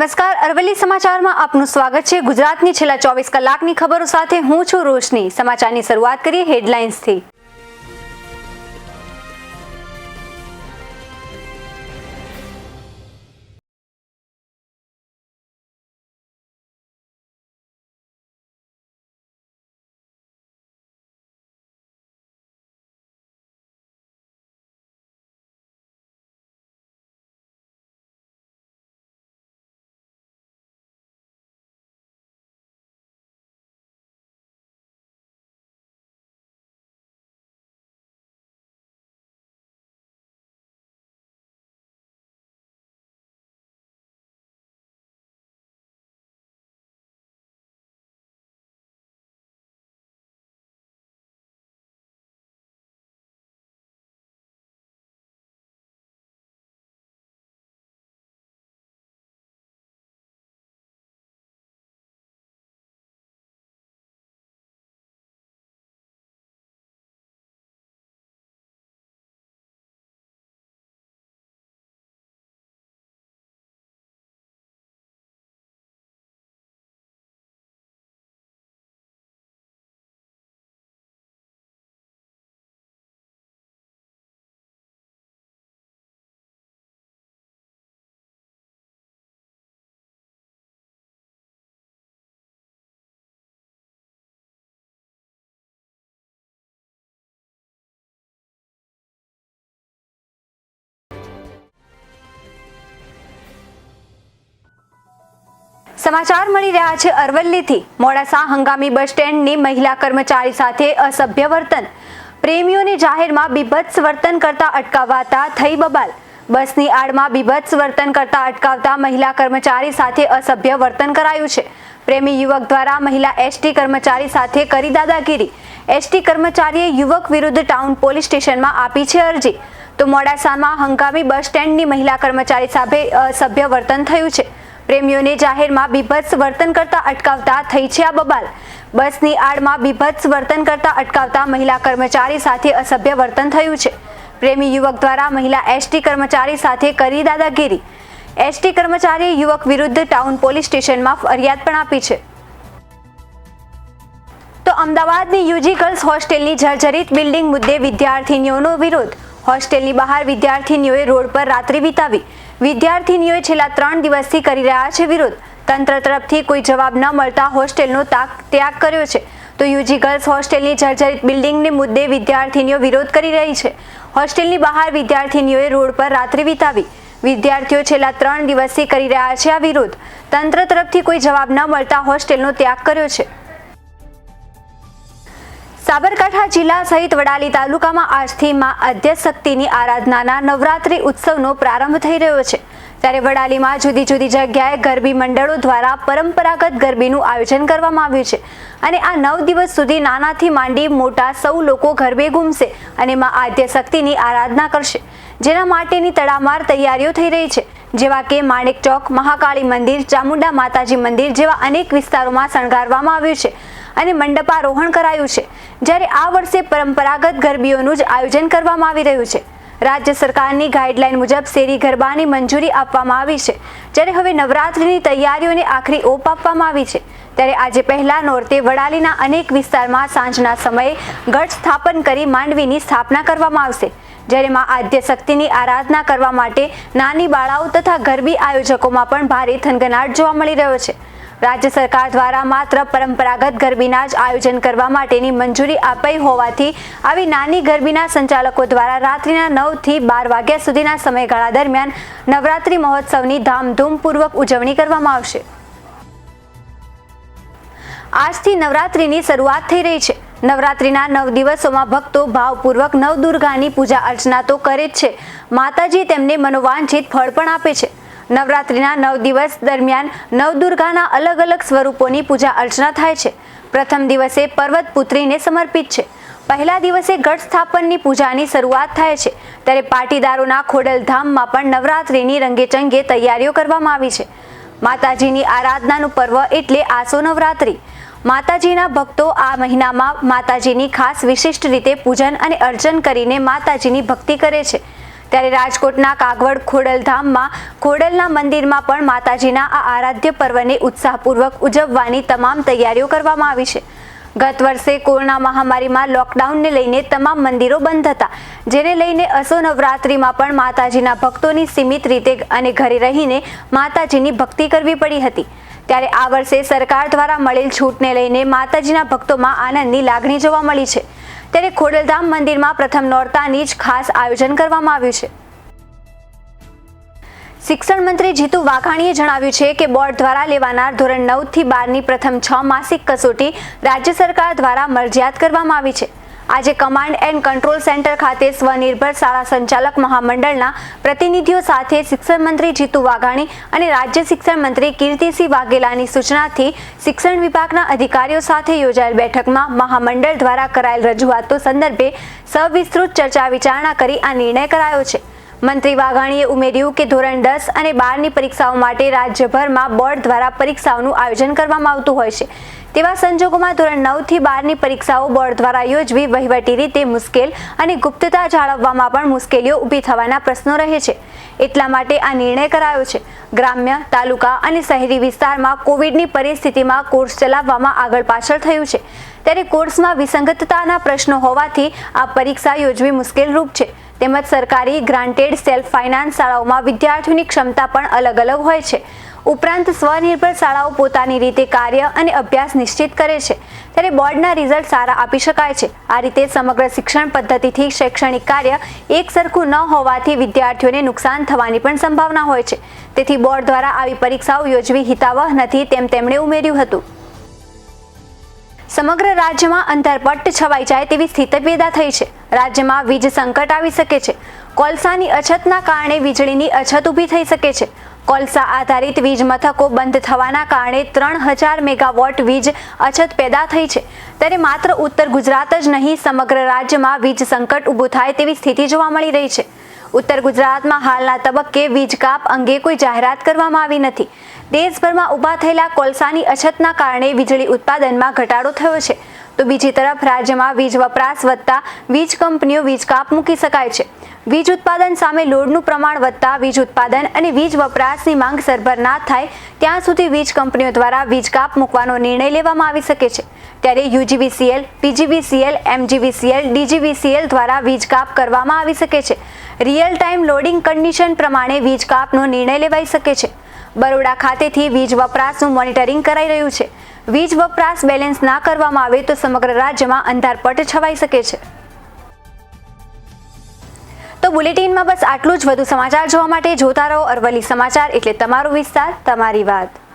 નમસ્કાર, અરવલ્લી સમાચારમાં આપનું સ્વાગત છે. ગુજરાતની છેલ્લા ચોવીસ કલાકની ખબરો સાથે હું છું રોશની. સમાચારની શરૂઆત કરીએ હેડલાઇન્સથી. સમાચાર મળી રહ્યા છે અરવલ્લીથી. મોડાસા હંગામી બસ સ્ટેન્ડની મહિલા કર્મચારી સાથે અસભ્ય વર્તન. પ્રેમીઓને જાહેરમાં બીભત્સ વર્તન કરતા અટકાવાતા થઈ બબાલ. બસની આડમાં બીભત્સ વર્તન કરતા અટકાવતા મહિલા કર્મચારી સાથે અસભ્ય વર્તન કરાયું છે. પ્રેમી યુવક દ્વારા મહિલા એસટી કર્મચારી સાથે કરી દાદાગીરી. એસટી કર્મચારીએ યુવક વિરુદ્ધ ટાઉન પોલીસ સ્ટેશનમાં આપી છે અરજી. તો મોડાસામાં હંગામી બસ સ્ટેન્ડની મહિલા કર્મચારી સાથે અસભ્ય વર્તન થયું છે. પ્રેમીઓને જાહેરમાં બીભત્સ વર્તન કરતા અટકાવતા થઈ છે આ બબાલ. બસની આડમાં બીભત્સ વર્તન કરતા અટકાવતા મહિલા કર્મચારી સાથે અસભ્ય વર્તન થયું છે. પ્રેમી યુવક દ્વારા મહિલા એસટી કર્મચારી સાથે કરી દાદાગીરી. એસટી કર્મચારીએ યુવક વિરુદ્ધ ટાઉન પોલીસ સ્ટેશનમાં ફરિયાદ પણ આપી છે. તો અમદાવાદની યુજી ગર્લ્સ હોસ્ટેલની જર્જરિત બિલ્ડિંગ મુદ્દે વિદ્યાર્થીનીઓનો વિરોધ. હોસ્ટેલની બહાર વિદ્યાર્થીનીઓએ રોડ પર રાત્રિ વિતાવી. વિદ્યાર્થીનીઓએ છેલ્લા ત્રણ દિવસથી કરી રહ્યા છે વિરોધ. તંત્ર તરફથી કોઈ જવાબ ન મળતા હોસ્ટેલનો ત્યાગ કર્યો છે. તો યુજી ગર્લ્સ હોસ્ટેલની જર્જરિત બિલ્ડિંગને મુદ્દે વિદ્યાર્થીનીઓ વિરોધ કરી રહી છે. હોસ્ટેલની બહાર વિદ્યાર્થીનીઓએ રોડ પર રાત્રિ વિતાવી. વિદ્યાર્થીઓ છેલ્લા ત્રણ દિવસથી કરી રહ્યા છે આ વિરોધ. તંત્ર તરફથી કોઈ જવાબ ન મળતા હોસ્ટેલનો ત્યાગ કર્યો છે. સાબરકાંઠા જિલ્લા સહિત વડાલી તાલુકામાં આજથી મા આદ્યશક્તિની આરાધનાના નવરાત્રી ઉત્સવનો પ્રારંભ થઈ રહ્યો છે. ત્યારે વડાલીમાં જુદી જુદી જગ્યાએ ગરબી મંડળો દ્વારા પરંપરાગત ગરબીનું આયોજન કરવામાં આવ્યું છે. અને આ નવ દિવસ સુધી નાનાથી માંડી મોટા સૌ લોકો ગરબે ઘૂમશે અને માં આદ્યશક્તિની આરાધના કરશે. જેના માટેની તડામાર તૈયારીઓ થઈ રહી છે. જેવા કે માણેક ચોક, મહાકાળી મંદિર, ચામુંડા માતાજી મંદિર જેવા અનેક વિસ્તારોમાં શણગારવામાં આવ્યું છે. અને મંડપારોહણ કરાયું છે. જ્યારે આ વર્ષે પરંપરાગત ગરબીઓનું જ આયોજન કરવામાં આવી રહ્યું છે. રાજ્ય સરકારની ગાઈડલાઈન મુજબ શેરી ગરબાની મંજૂરી આપવામાં આવી છે. જ્યારે હવે નવરાત્રિની તૈયારીઓને આખરી ઓપ આપવામાં આવી છે. ત્યારે આજે પહેલા નોરતે વડાલીના અનેક વિસ્તારમાં સાંજના સમયે ગઢ સ્થાપન કરી માંડવીની સ્થાપના કરવામાં આવશે. જ્યારે માં આદ્ય શક્તિની આરાધના કરવા માટે નાની બાળાઓ તથા ગરબી આયોજકોમાં પણ ભારે થનગનાટ જોવા મળી રહ્યો છે. રાજ્ય સરકાર દ્વારા માત્ર પરંપરાગત ગરબીના જ આયોજન કરવા માટેની મંજૂરી અપાઈ હોવાથી આવી નાની ગરબીના સંચાલકો દ્વારા રાત્રિના નવથી બાર વાગ્યા સુધીના સમયગાળા દરમિયાન નવરાત્રિ મહોત્સવની ધામધૂમપૂર્વક ઉજવણી કરવામાં આવશે. આજથી નવરાત્રિની શરૂઆત થઈ રહી છે. નવરાત્રિના નવ દિવસોમાં ભક્તો ભાવપૂર્વક નવદુર્ગાની પૂજા અર્ચના તો કરે જ છે. માતાજી તેમને મનોવાંછિત ફળ પણ આપે છે. નવરાત્રિના નવ દિવસ દરમિયાન નવદુર્ગાના અલગ અલગ સ્વરૂપોની પૂજા અર્ચના થાય છે. પ્રથમ દિવસે પર્વત પુત્રીને સમર્પિત છે. પહેલા દિવસે ગઢ સ્થાપનની પૂજાની શરૂઆત થાય છે. ત્યારે પાટીદારોના ખોડલધામમાં પણ નવરાત્રિની રંગેચંગે તૈયારીઓ કરવામાં આવી છે. માતાજીની આરાધનાનું પર્વ એટલે આસો નવરાત્રિ. માતાજીના ભક્તો આ મહિનામાં માતાજીની ખાસ વિશિષ્ટ રીતે પૂજન અને અર્ચન કરીને માતાજીની ભક્તિ કરે છે. ત્યારે રાજકોટના કાગવડ ખોડલધામમાં ખોડલના મંદિરમાં પણ માતાજીના આ આરાધ્ય પર્વને ઉત્સાહપૂર્વક ઉજવવાની તમામ તૈયારીઓ કરવામાં આવી છે. ગત વર્ષે કોરોના મહામારીમાં લોકડાઉનને લઈને તમામ મંદિરો બંધ હતા, જેને લઈને અસો નવરાત્રિમાં પણ માતાજીના ભક્તોની સીમિત રીતે અને ઘરે રહીને માતાજીની ભક્તિ કરવી પડી હતી. ત્યારે આ વર્ષે સરકાર દ્વારા મળેલ છૂટને લઈને માતાજીના ભક્તોમાં આનંદની લાગણી જોવા મળી છે. ત્યારે ખોડલધામ મંદિરમાં પ્રથમ નોરતાની જ ખાસ આયોજન કરવામાં આવ્યું છે. શિક્ષણ મંત્રી જીતુ વાઘાણીએ જણાવ્યું છે કે બોર્ડ દ્વારા લેવાનાર ધોરણ નવથી બારની પ્રથમ છ માસિક કસોટી રાજ્ય સરકાર દ્વારા મરજિયાત કરવામાં આવી છે. આજે કમાન્ડ એન્ડ કંટ્રોલ સેન્ટર ખાતે સ્વનિર્ભર શાળા સંચાલક મહામંડળના પ્રતિનિધિઓ સાથે શિક્ષણ મંત્રી જીતુ વાઘાણી અને રાજ્ય શિક્ષણ મંત્રી કીર્તિસિંહ વાઘેલાની સૂચનાથી શિક્ષણ વિભાગના અધિકારીઓ સાથે યોજાયેલ બેઠકમાં મહામંડળ દ્વારા કરાયેલ રજૂઆતો સંદર્ભે સવિસ્તૃત ચર્ચા વિચારણા કરી આ નિર્ણય કરાયો છે. મંત્રી વાઘાણીએ ઉમેર્યું કે ધોરણ દસ અને બારની પરીક્ષાઓ માટે રાજ્યભરમાં બોર્ડ દ્વારા પરીક્ષાઓનું આયોજન કરવામાં આવતું હોય છે. તેવા સંજોગોમાં ધોરણ નવથી બારની પરીક્ષાઓ બોર્ડ દ્વારા યોજવી વહીવટી રીતે મુશ્કેલ અને ગુપ્તતા જાળવવામાં પણ મુશ્કેલીઓ ઊભી થવાના પ્રશ્નો રહે છે. એટલા માટે આ નિર્ણય કરાયો છે. ગ્રામ્ય, તાલુકા અને શહેરી વિસ્તારમાં કોવિડની પરિસ્થિતિમાં કોર્સ ચલાવવામાં આગળ પાછળ થયું છે. ત્યારે કોર્સમાં વિસંગતતાના પ્રશ્નો હોવાથી આ પરીક્ષા યોજવી મુશ્કેલરૂપ છે. તેમજ સરકારી ગ્રાન્ટેડ સેલ્ફ ફાઇનાન્સ શાળાઓમાં વિદ્યાર્થીઓની ક્ષમતા પણ અલગ અલગ હોય છે. ઉપરાંત સ્વનિર્ભર શાળાઓ પોતાની રીતે કાર્ય અને અભ્યાસ નિશ્ચિત કરે છે. ત્યારે બોર્ડના રિઝલ્ટ સારા આપી શકાય છે. આ રીતે સમગ્ર શિક્ષણ પદ્ધતિથી શૈક્ષણિક કાર્ય એક સરખું ન હોવાથી વિદ્યાર્થીઓને નુકસાન થવાની પણ સંભાવના હોય છે. તેથી બોર્ડ દ્વારા આવી પરીક્ષાઓ યોજવી હિતાવહ નથી તેમ તેમણે ઉમેર્યું હતું. સમગ્ર રાજ્યમાં અંતરપટ્ટ છવાઈ જાય તેવી સ્થિતિ પેદા થઈ છે. રાજ્યમાં વીજ સંકટ આવી શકે છે. કોલસાની અછતના કારણે વીજળીની અછત ઊભી થઈ શકે છે. કોલસા આધારિત વીજ મથકો બંધ થવાના કારણે ત્રણ હજાર મેગાવોટ વીજ અછત પેદા થઈ છે. ત્યારે માત્ર ઉત્તર ગુજરાત જ નહીં, સમગ્ર રાજ્યમાં વીજ સંકટ ઊભું થાય તેવી સ્થિતિ જોવા મળી રહી છે. ઉત્તર ગુજરાતમાં હાલના તબક્કે વીજ કાપ અંગે કોઈ જાહેરાત કરવામાં આવી નથી. દેશભરમાં ઊભા થયેલા કોલસાની અછતના કારણે વીજળી ઉત્પાદનમાં ઘટાડો થયો છે. તો બીજી તરફ રાજ્યમાં વીજ વપરાશ વધતા વીજ કંપનીઓ વીજ કાપ મૂકી શકાય છે. વીજ ઉત્પાદન સામે લોડનું પ્રમાણ વધતા વીજ ઉત્પાદન અને વીજ વપરાશની માંગ સરભર ના થાય, ત્યાં સુધી વીજ કંપનીઓ દ્વારા વીજ કાપ મૂકવાનો નિર્ણય લેવામાં આવી શકે છે. ત્યારે યુજીવીસીએલ, પીજીવીસીએલ, એમજીવીસીએલ, ડીજીવીસીએલ દ્વારા વીજ કાપ કરવામાં આવી શકે છે. રિયલ ટાઈમ લોડિંગ કન્ડિશન પ્રમાણે વીજ કાપનો નિર્ણય લેવાઈ શકે છે. બરોડા ખાતેથી વીજ વપરાશનું મોનિટરિંગ કરાઈ રહ્યું છે. વીજ વપરાશ બેલેન્સ ના કરવામાં આવે તો સમગ્ર રાજ્યમાં અંધારપટ છવાઈ શકે છે. તો બુલેટિનમાં બસ આટલું જ. વધુ સમાચાર જોવા માટે જોતા રહો અરવલ્લી સમાચાર એટલે તમારો વિસ્તાર, તમારી વાત.